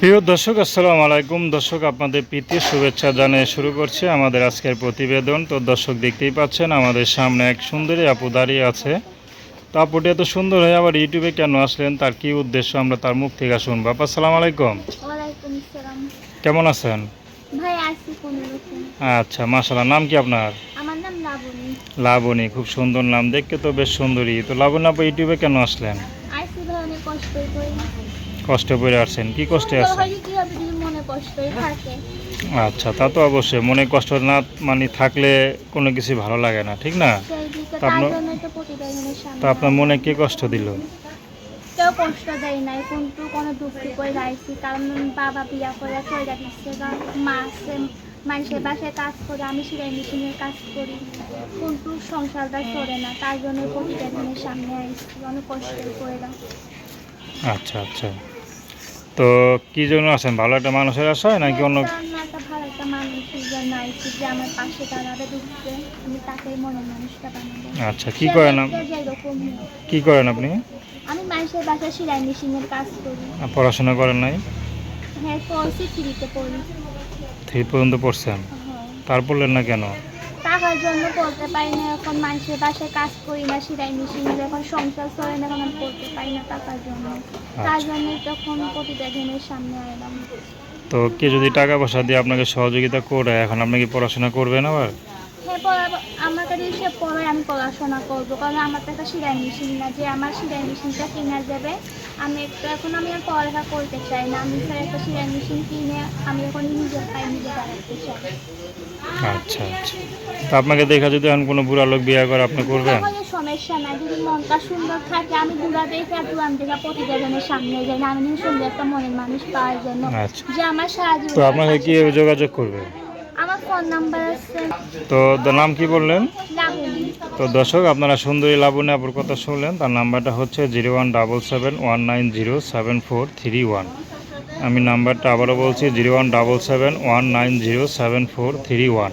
প্রিয় দর্শক আসসালামু আলাইকুম। দর্শক আপনাদের প্রীতি শুভেচ্ছা জানিয়ে শুরু করছি আমাদের আজকের প্রতিবেদন। তো দর্শক দেখতেই পাচ্ছেন আমাদের সামনে এক সুন্দরী আপু দাঁড়িয়ে আছে। তো আপুটি এত সুন্দর হয়ে আবার ইউটিউবে কেন আসলেন? তার কি উদ্দেশ্য? আমরা তার মুখ থেকে শুনব। আপা আসসালামু আলাইকুম। কেমন আছেন? আচ্ছা মাশাল্লাহ নাম কি আপনার? লাবণী খুব সুন্দর নাম। দেখতে তো বেশ সুন্দরী। তো লাবণী আপু ইউটিউবে কেন আসলেন আসি ভাই অনেক কষ্ট করি কষ্টে পড়ে আসছেন? কি কষ্টে আছেন? আচ্ছা তা তো অবশ্যই। মনে কষ্ট না মানে থাকলে কোনো কিছু ভালো লাগে না ঠিক না? তা আপনার- মনে কে কষ্ট দিল? কেউ কষ্ট দেয় নাই। কিন্তু কোনো দুঃখ করে রাখছি কারণ বাবা বিয়া করে চলে দিচ্ছে কারণ মা আছে মানুষের বাসায় কাজ করে আমি সেলাই মেশিনের কাজ করি। কিন্তু সংসারটা চলে না তার জন্য সামনে আসছি অনেক কষ্ট করে। আচ্ছা আচ্ছা। তো কি জন্য আছেন? ভালো একটা মানুষের আশায় নাকি অন্য আচ্ছা কি করেন। কি করেন আপনি? আমি মানুষের বাসায় সেলাই মেশিনের কাজ করি। পড়াশোনা করেন নাই? হ্যাঁ পড়ছি পড়ি। থ্রি পর্যন্ত পড়ছেন? হ্যাঁ। তার পড়লেন না কেন? টাকার জন্য পড়তে পারি না এখন মানুষের পাশে কাজ করি না সেলাই মেশিন এখন সংসার চলে না এখন আমি পড়তে পারি না টাকার জন্য। তার আচ্ছা। জন্য তখন প্রতিবেদনের সামনে এলাম তো কে যদি টাকা পয়সা দিয়ে আপনাকে সহযোগিতা করে এখন আপনি কি পড়াশোনা করবেন আবার? হ্যাঁ আমার কাছে সে পড়ে আমি পড়াশোনা করব কারণ আমার তো একটা সেলাই মেশিন না যে আমার সেলাই মেশিনটা কিনা যাবে আমি একটু এখন আমি আর পড়ালেখা করতে চাই না আমি স্যার একটা সেলাই মেশিন কিনে আমি এখন নিজের পায়ে নিজে দাঁড়াতে চাই। আচ্ছা আচ্ছা। তো আপনাকে দেখা যদি এখন কোনো বুড়া লোক বিয়ে করে আপনি করবেন? সমস্যা নাই যদি মনটা সুন্দর থাকে আমি ঘুরা দেখে আর দূরান দেখে প্রতিবেদনের সামনে যাই না আমি সুন্দর একটা মনের মানুষ পাওয়ার জন্য আচ্ছা। যে আমার সারা তো আপনাকে কি যোগাযোগ করবে? আমার ফোন নাম্বার আছে। তো তো নাম কি বললেন? তো দর্শক আপনারা সুন্দরী লাবণী আপুর কথা শুনলেন তার নাম্বারটা হচ্ছে zero one double seven one nine zero seven four three one. আমি নাম্বারটা আবারও বলছি zero one double seven one nine zero seven four three one.